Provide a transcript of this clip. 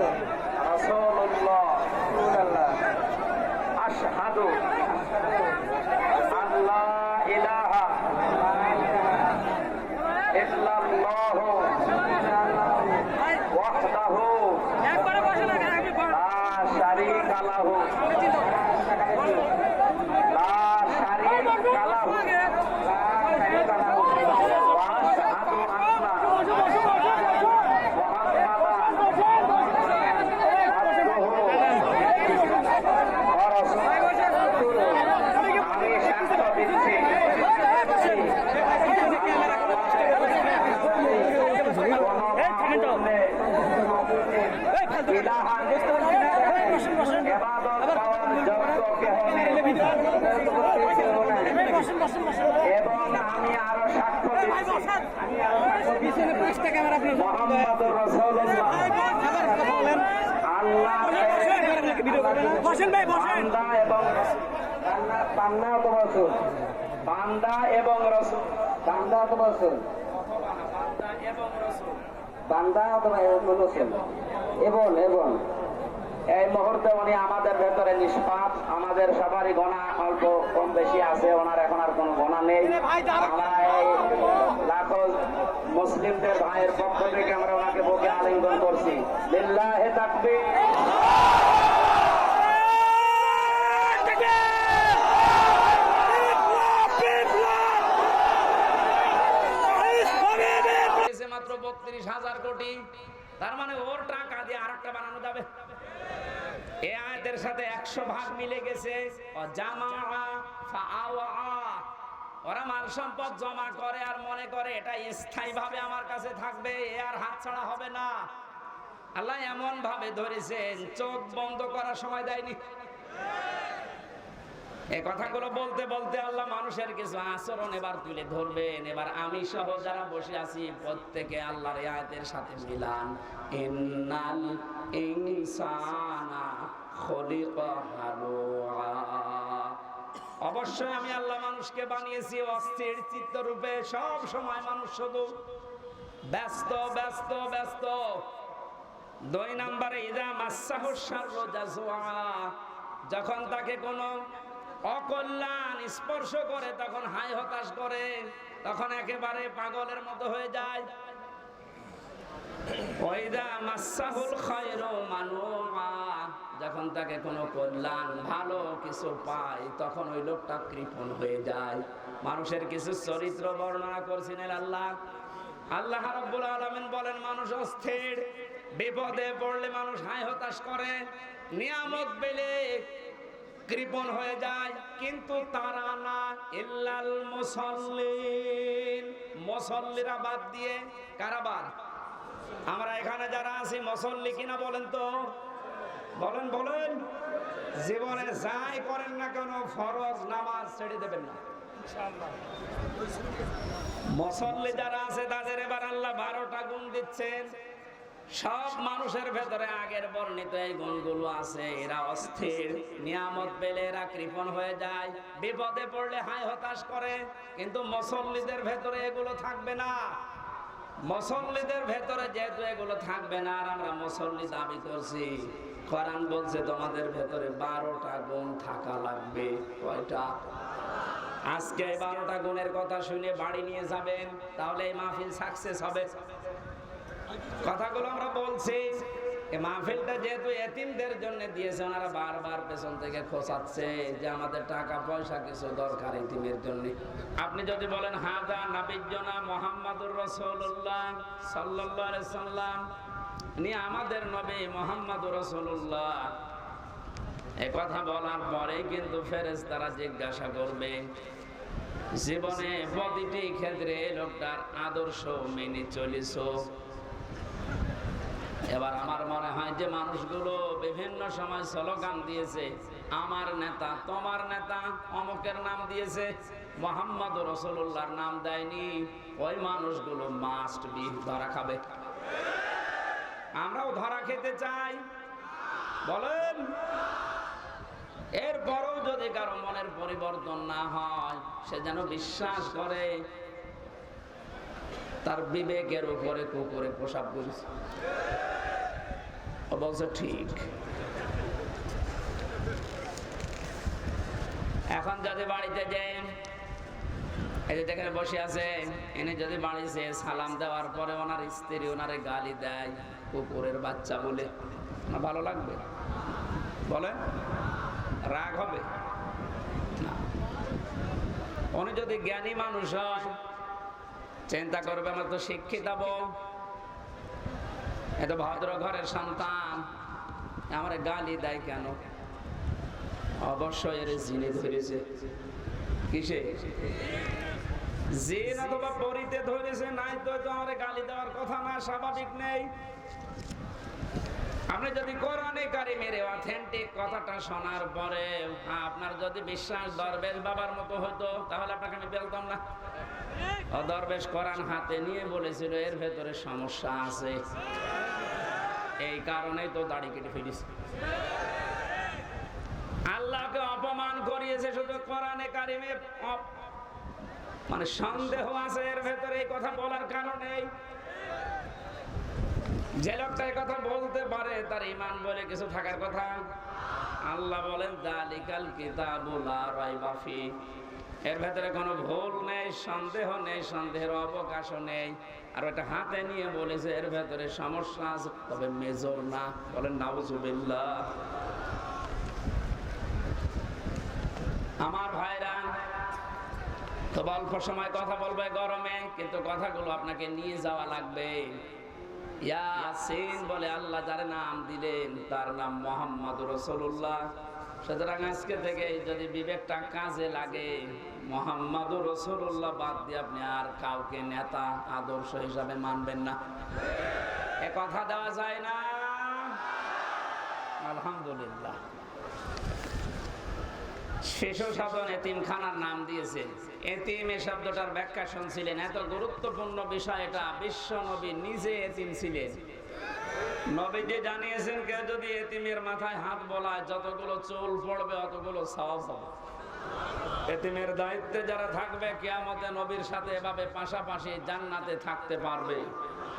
মুহাম্মাদুর বান্দা এবং পান্না অথবা রসুল। বান্দা এবং রসুল। বান্দা অথবা রসুল। বান্দা অথবা রসুল। এবং এবং। এই মুহূর্তে উনি আমাদের ভেতরে নিষ্পাপ আমাদের সবারই গোনা অল্প কম বেশি আছে ওনার এখন আর কোনো গোনা নেই। আমরা মুসলিমদের ভাইয়ের পক্ষ থেকে আমরা ওনাকে বুকে আলিঙ্গন করছি। লিল্লাহে মাত্র বত্রিশ হাজার কোটি। তার মানে আর একটা বানানো যাবে। এ সাথে একশো ভাগ মিলে গেছে। জামা সম্পদ জমা করে আর মনে করে এটা স্থায়ী ভাবে আমার কাছে থাকবে, এ আর হাত ছাড়া হবে না। আল্লাহ এমন ভাবে ধরেছেন, চোখ বন্ধ করার সময় দেয়নি। কথাগুলো বলতে বলতে আল্লাহ মানুষের কিছু আচরণ এবার তুলে ধরবেন। এবার আমি সহ যারা বসে আছি, প্রত্যেকে আল্লাহর আয়াতের সাথে মিলান। ইনসানা অবশ্যই আমি আল্লাহ মানুষকে বানিয়েছি অস্থির চিত্ত রূপে সব সময় মানুষ শুধু ব্যস্ত ব্যস্ত ব্যস্ত। দুই নম্বরে, ইদা জাজওয়া যখন তাকে কোনো অকল্যাণ স্পর্শ করে, তখন হাই হতাশ করে, তখন একেবারে পাগলের মতো হয়ে যায়। যখন তাকে কোনো কল্যাণ, ভালো কিছু পায়, তখন ওই লোকটা কৃপণ হয়ে যায়। মানুষের কিছু চরিত্র বর্ণনা করছিলেন আল্লাহ। আল্লাহ রাব্বুল আলামিন বলেন, মানুষ অস্থির, বিপদে পড়লে মানুষ হাই হতাশ করে, নিয়ামত পেলে কৃপণ হয়ে যায়। কিন্তু তারা না, ইল্লাল মুসল্লিন। মুসল্লিরা বাদ দিয়ে কারা বাদ আমরা এখানে যারা আছি, মুসল্লি কিনা বলেন তো? বলেন বলেন। জীবনে যাই করেন না কেন, ফরজ নামাজ ছেড়ে দেবেন না। মুসল্লি যারা আছে, তাদের এবার আল্লাহ বারোটা গুণ দিচ্ছেন। সব মানুষের ভেতরে আগের বর্ণিত এই গুণগুলো আছে। এরা অস্থির, নিয়ামত পেলে এরা কৃপণ হয়ে যায়। বিপদে পড়লে হাই হতাশ করে, কিন্তু মুসল্লিদের ভেতরে এগুলো থাকবে না। মুসল্লিদের ভেতরে যেহেতু এগুলো থাকবে না, আর আমরা মুসল্লি দাবি করছি, কোরআন বলছে তোমাদের ভেতরে বারোটা গুণ থাকা লাগবে। কয়টা? আজকে বারোটা গুণের কথা শুনে বাড়ি নিয়ে যাবেন, তাহলে এই মাহফিল সাকসেস হবে। কথাগুলো আমরা বলছি মাহফিলটা যেহেতু এতিমদের জন্য দিয়েছে, ওনারা বারবার পেছন থেকে খোঁচাচ্ছে যে আমাদের টাকা, পয়সা কিছু দরকার এতিমের জন্য। আপনি যদি বলেন হাজা নাবিজনা মোহাম্মদুর রসুল্লাহ সাল্লাহ সাল্লাম। ইনি আমাদের নবী মোহাম্মদুর রসুল্লাহ এ কথা বলার পরে কিন্তু ফেরেস তারা জিজ্ঞাসা করবে, জীবনে প্রতিটি ক্ষেত্রে লোকটার আদর্শ মেনে চলিস এবার আমার মনে হয় যে মানুষগুলো বিভিন্ন সময় স্লোগান দিয়েছে, আমার নেতা, তোমার নেতা অমুকের নাম দিয়েছে, মোহাম্মদ রসুল্লাহর নাম দেয়নি, ওই মানুষগুলো মাস্ট বি ধরা খাবে। আমরাও ধরা খেতে চাই। বলেন। এরপরও যদি কারও মনের পরিবর্তন না হয়, সে যেন বিশ্বাস করে, তার বিবেকের উপরে কুকুরে পোশাক করেছে বলছে ঠিক। এখন যদি বাড়িতে যান এই যে বসে আছে, এনে যদি বাড়িতে সালাম দেওয়ার পরে ওনার স্ত্রী ওনারে গালি দেয়, কুকুরের বাচ্চা বলে ভালো লাগবে? বলে রাগ হবে? উনি যদি জ্ঞানী মানুষ হয়, চিন্তা করবে আমার তো শিক্ষিত বউ। এত ভদ্র ঘরের সন্তান। আমার গালি দেয় কেন? অবশ্যই এর জিনে ধরেছে। কিসে? জিন অথবা পরিতে ধরেছে, নাই তো আমার গালি দেওয়ার কথা না, স্বাভাবিক নেই। আপনি যদি কোরআনে কারিমের অথেন্টিক কথাটা শোনার পরে আপনার যদি বিশ্বাস দরবেশ বাবার মতো হতো তাহলে আপনাকে আমি বলতাম না। দরবেশ কোরআন হাতে নিয়ে বলেছিল এর ভেতরে সমস্যা আছে। এই কারণেই তো দাড়ি কেটে ফেলিস আল্লাহকে অপমান করিয়েছে শুধু কোরআনে কারিমে। অপ- মানে সন্দেহ আছে এর ভেতরে এই কথা বলার কারণেই যে লোকটা কথা বলতে পারে, তার ইমান বলে কিছু থাকার কথা। আল্লাহ বলেন, দালিকাল কিতাবুল এর ভেতরে কোনো ভুল নেই, সন্দেহ নেই, সন্দেহের অবকাশও নেই। আর ওটা হাতে নিয়ে বলেছে, এর ভেতরে সমস্যা আছে, তবে মেজর না। বলেন নাউজুবিল্লাহ আমার ভাইরা তো অল্প সময় কথা বলবে গরমে, কিন্তু কথাগুলো আপনাকে নিয়ে যাওয়া লাগবে। ইয়াসিন বলে, আল্লাহ যার নাম দিলেন, তার নাম মোহাম্মদ রসুল্লাহ সুতরাং আজকে থেকে যদি বিবেকটা কাজে লাগে, মোহাম্মদ রসুল্লাহ বাদ দিয়ে আপনি আর কাউকে নেতা, আদর্শ হিসাবে মানবেন না। এ কথা দেওয়া যায় না। আলহামদুলিল্লাহ। এতিমখানার নাম এতিম এ শব্দটার ব্যাখ্যা শুনছিলেন। এত গুরুত্বপূর্ণ বিষয় এটা, বিশ্ব নবী নিজে এতিম ছিলেন। জানিয়েছেন যদি এতিমের মাথায় হাত যতগুলো চুল পড়বে, অতগুলো হবে। এতিমের দায়িত্বে যারা থাকবে, কিয়ামতে নবীর সাথে এভাবে পাশাপাশি জান্নাতে থাকতে পারবে।